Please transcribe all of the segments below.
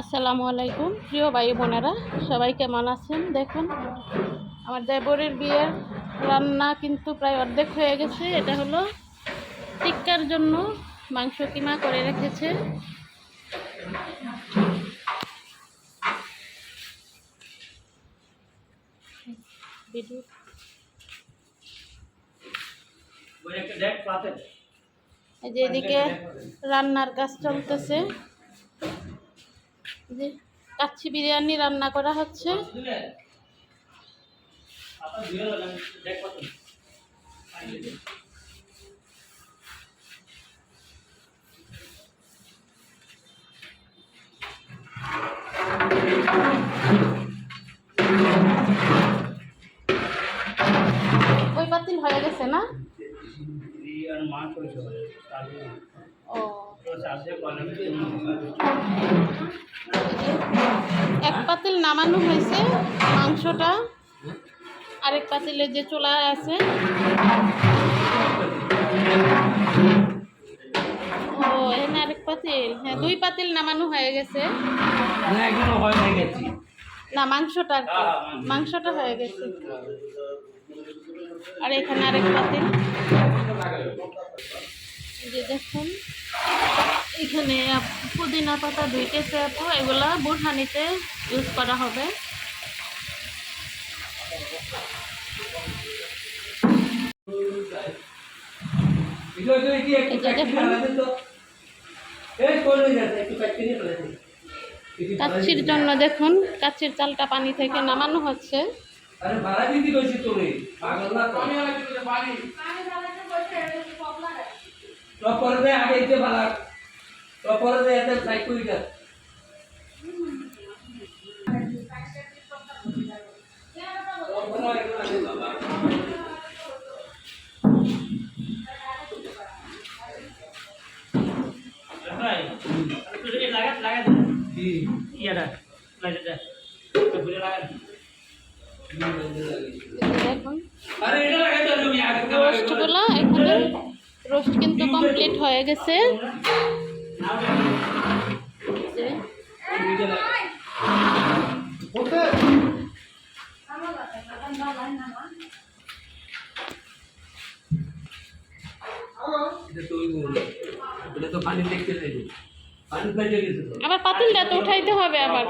আসসালামু আলাইকুম। প্রিয় ভাই বোনেরা সবাই কেমন আছেন? দেখুন আমার দেবরের বিয়ের রান্না কিন্তু প্রায় অর্ধেক হয়ে গেছে। এটা হলো টিক্কার জন্য মাংস কিমা করে রেখেছে। এই যে এদিকে রান্নার কাজ চলতেছে। যে কাচ্চি বিরিয়ানি রান্না করা হচ্ছে। ওই পাতিল হয়ে গেছে না? ও। এক পাতিল নামানো হয়েছে মাংসটা। আরেক পাতিলে যে চোলা আছে। ও এখানে আরেক পাতিল। হ্যাঁ দুই পাতিল নামানো হয়ে গেছে। না মাংসটা আর মাংসটা হয়ে গেছে। আর এখানে আরেক পাতিল। যে দেখুন। এখানে পুদিনা পাতা ধুইতেছে আপু এগুলা বুরহানিতে ইউজ করা হবে। কাচ্ছির জন্য দেখুন কাচ্ছির চালটা পানি থেকে নামানো হচ্ছে। আরে ভাড়া দিতে কইছি তোরে পাগল না তো টপ করে দে আগে ইতে ভাড়া টপ করে দে এত সাইড কই যা কি এই আরে এটা লাগাই তো আমি আগে। রোস্টগুলো এখানে রোস্ট কিন্তু কমপ্লিট হয়ে গেছে আবার পাতিলটা তো উঠাইতে হবে আবার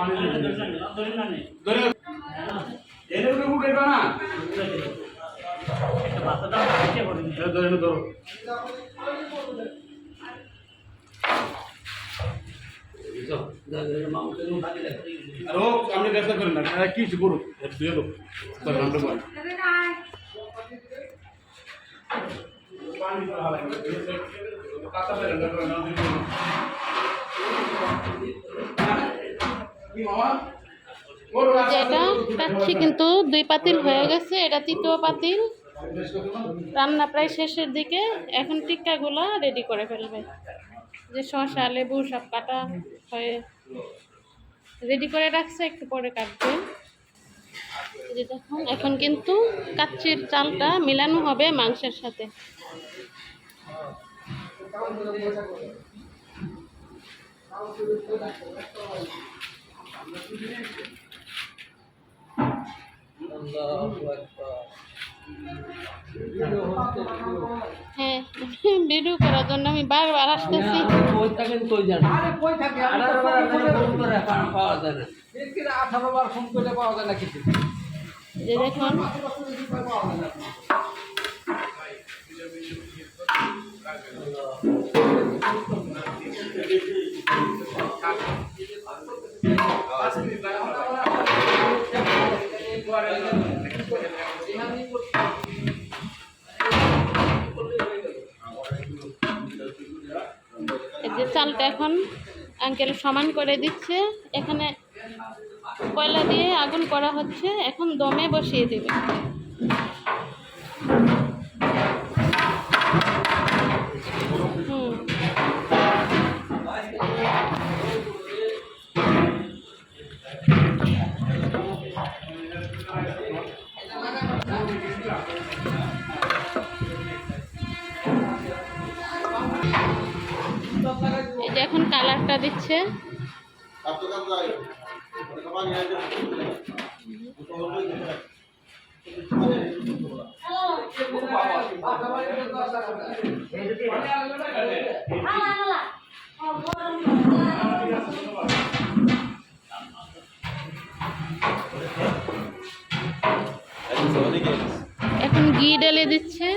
ধরে কিন্তু দুই পাতিল হয়ে গেছে এটা তৃতীয় পাতিল। রান্না প্রায় শেষের দিকে এখন টিক্কাগুলো রেডি করে ফেলবে। যে শসা, লেবু, সব কাটা হয়ে রেডি করে রাখছে, একটু পরে কাটবে। দেখুন, এখন কিন্তু কাচ্চির চালটা মিলানো হবে মাংসের সাথে। হ্যাঁ ভিডিও করার জন্য আমি বারবার আসতেছি। ওই থাকেন কই জানো চালটা এখন আঙ্কেল সমান করে দিচ্ছে। এখানে কয়লা দিয়ে আগুন করা হচ্ছে। এখন দমে বসিয়ে দেবে। দিচ্ছে। এখন ঘি ঢেলে দিচ্ছে।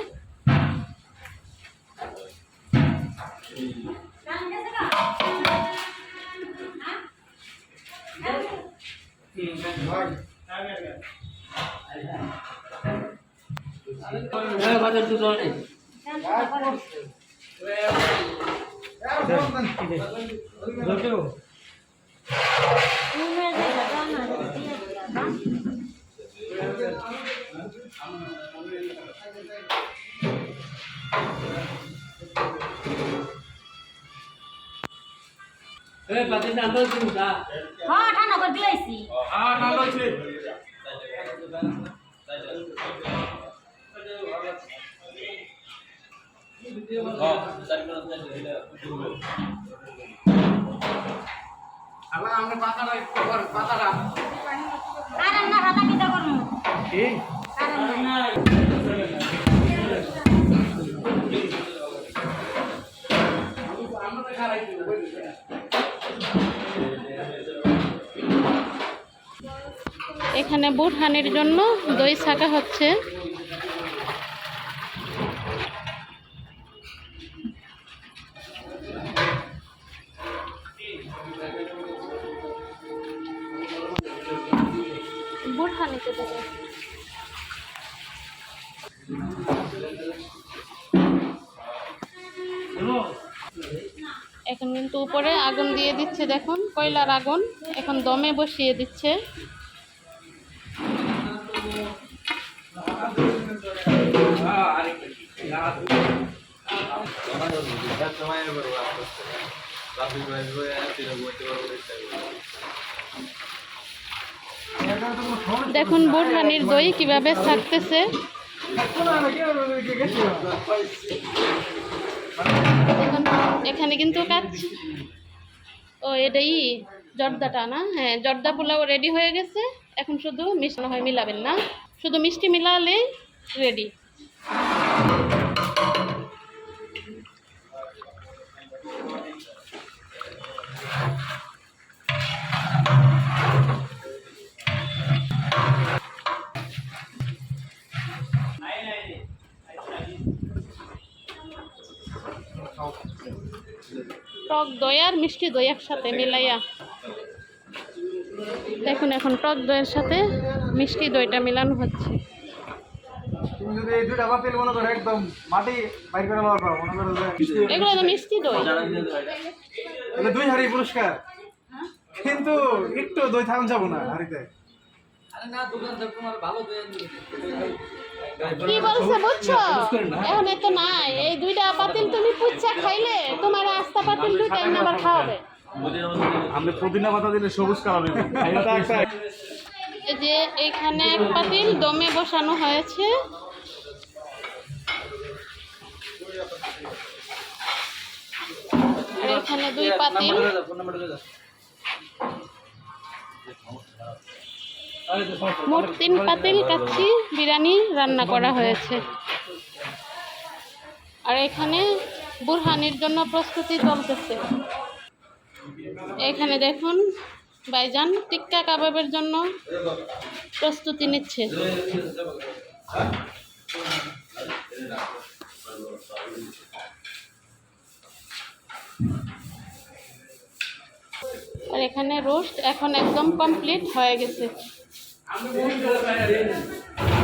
ঠান্ডা করে দিয়েছি হ্যাঁ না লইছে এখানে বুটহানির জন্য দই ছাকা হচ্ছে। এখন কিন্তু উপরে আগুন দিয়ে দিচ্ছে দেখুন কয়লার আগুন। এখন দমে বসিয়ে দিচ্ছে। দেখুন বুড়হানির দই কীভাবে থাকতেছে এখানে কিন্তু কাজ। ও, এটাই জর্দাটা না? হ্যাঁ জর্দা পোলাও রেডি হয়ে গেছে। এখন শুধু মিশানো হয় মিলাবেন না। শুধু মিষ্টি মিলালেই রেডি টক দই আর মিষ্টি দই একসাথে মিলাইয়া। দেখুন এখন টক দইয়ের সাথে মিষ্টি দইটা মিলানো হচ্ছে। এগুলো তো মিষ্টি দই। দুই হাড়ি পুরস্কার। কিন্তু একটু দই থাম যাব না হাড়িতে। কি বলছে বুঝছ? এখন এত নাই। এই দুইটা পাতিল তুমি পুচ্ছা খাইলে তোমার আস্তা পাতিল দুইটা এমনি আবার খাওয়াবে। আমরা পুদিনা পাতা দিলে সবুজ এই যে এখানে এক পাতিল দমে বসানো হয়েছে। আর এখানে দুই পাতিল। মোট তিন পাতিল কাচ্ছি বিরিয়ানি রান্না করা হয়েছে। আর এখানে বুরহানির জন্য প্রস্তুতি চলতেছে। এখানে দেখুন বাইজান টিক্কা কাবাবের জন্য প্রস্তুতি নিচ্ছে। আর এখানে রোস্ট এখন একদম কমপ্লিট হয়ে গেছে। I'm